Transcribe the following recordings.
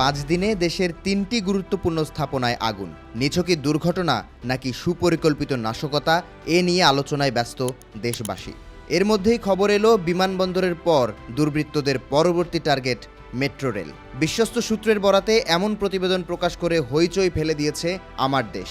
পাঁচ দিনে দেশের তিনটি গুরুত্বপূর্ণ স্থাপনায় আগুন। নিছকি দুর্ঘটনা নাকি সুপরিকল্পিত নাশকতা, এ নিয়ে আলোচনায় ব্যস্ত দেশবাসী। এর মধ্যেই খবর এলো, বিমানবন্দরের পর দুর্বৃত্তদের পরবর্তী টার্গেট মেট্রো রেল। বিশ্বস্ত সূত্রের বরাতে এমন প্রতিবেদন প্রকাশ করে হইচই ফেলে দিয়েছে আমার দেশ।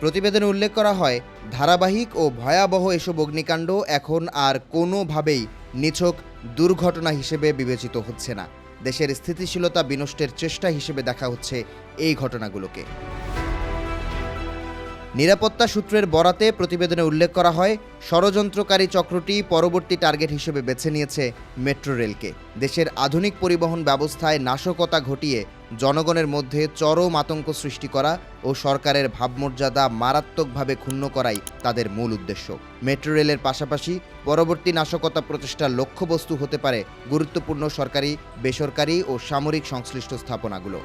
প্রতিবেদনে উল্লেখ করা হয়, ধারাবাহিক ও ভয়াবহ এসব অগ্নিকাণ্ড এখন আর কোনোভাবেই নিছক দুর্ঘটনা হিসেবে বিবেচিত হচ্ছে না। দেশের স্থিতিশীলতা বিনষ্টের চেষ্টা হিসেবে দেখা হচ্ছে এই ঘটনাগুলোকে। নিরাপত্তা সূত্রের বরাতে প্রতিবেদনে উল্লেখ করা হয়, ষড়যন্ত্রকারী চক্রটি পরবর্তী টার্গেট হিসেবে বেছে নিয়েছে মেট্রো রেলকে। দেশের আধুনিক পরিবহন ব্যবস্থায় নাশকতা ঘটিয়ে জনগণের মধ্যে চরম আতঙ্ক সৃষ্টি করা ও সরকারের ভাবমর্যাদা মারাত্মকভাবে ক্ষুণ্ণ করাই তাদের মূল উদ্দেশ্য। মেট্রো রেলের পাশাপাশি পরবর্তী নাশকতা প্রচেষ্টার লক্ষ্যবস্তু হতে পারে গুরুত্বপূর্ণ সরকারি, বেসরকারি ও সামরিক সংশ্লিষ্ট স্থাপনাগুলো।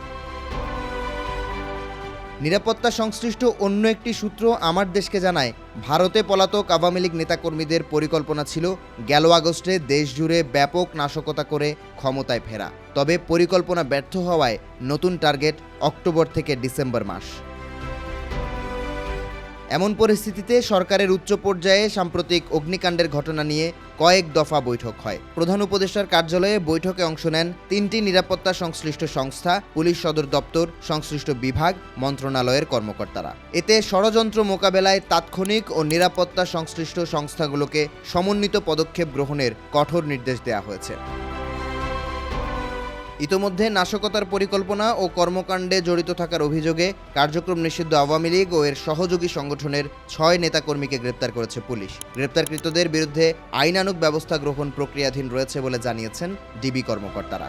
নিরাপত্তা সংশ্লিষ্ট অন্য একটি সূত্র আমার দেশকে জানায় ভারতে পলাতক আওয়ামী লীগ নেতাকর্মীদের পরিকল্পনা ছিল গেল আগস্টে দেশজুড়ে ব্যাপক নাশকতা করে ক্ষমতায় ফেরা। তবে পরিকল্পনা ব্যর্থ হওয়ায় নতুন টার্গেট অক্টোবর থেকে ডিসেম্বর মাস। এমন পরিস্থিতিতে সরকারের উচ্চ পর্যায়ে সাম্প্রতিক অগ্নিকাণ্ডের ঘটনা নিয়ে কয়েক দফা বৈঠক হয়। প্রধান উপদেষ্টার কার্যালয়ে বৈঠকে অংশ নেন তিনটি নিরাপত্তা সংশ্লিষ্ট সংস্থা, পুলিশ সদর দপ্তর, সংশ্লিষ্ট বিভাগ, মন্ত্রণালয়ের কর্মকর্তারা। এতে ষড়যন্ত্র মোকাবেলায় তাৎক্ষণিক ও নিরাপত্তা সংশ্লিষ্ট সংস্থাগুলোকে সমন্বিত পদক্ষেপ গ্রহণের কঠোর নির্দেশ দেওয়া হয়েছে। ইতোমধ্যে নাশকতার পরিকল্পনা ও কর্মকাণ্ডে জড়িত থাকার অভিযোগে কার্যক্রম নিষিদ্ধ আওয়ামী লীগ ও এর সহযোগী সংগঠনের ছয় নেতাকর্মীকে গ্রেপ্তার করেছে পুলিশ। গ্রেপ্তারকৃতদের বিরুদ্ধে আইনানুক ব্যবস্থা গ্রহণ প্রক্রিয়াধীন রয়েছে বলে জানিয়েছেন ডিবি কর্মকর্তারা।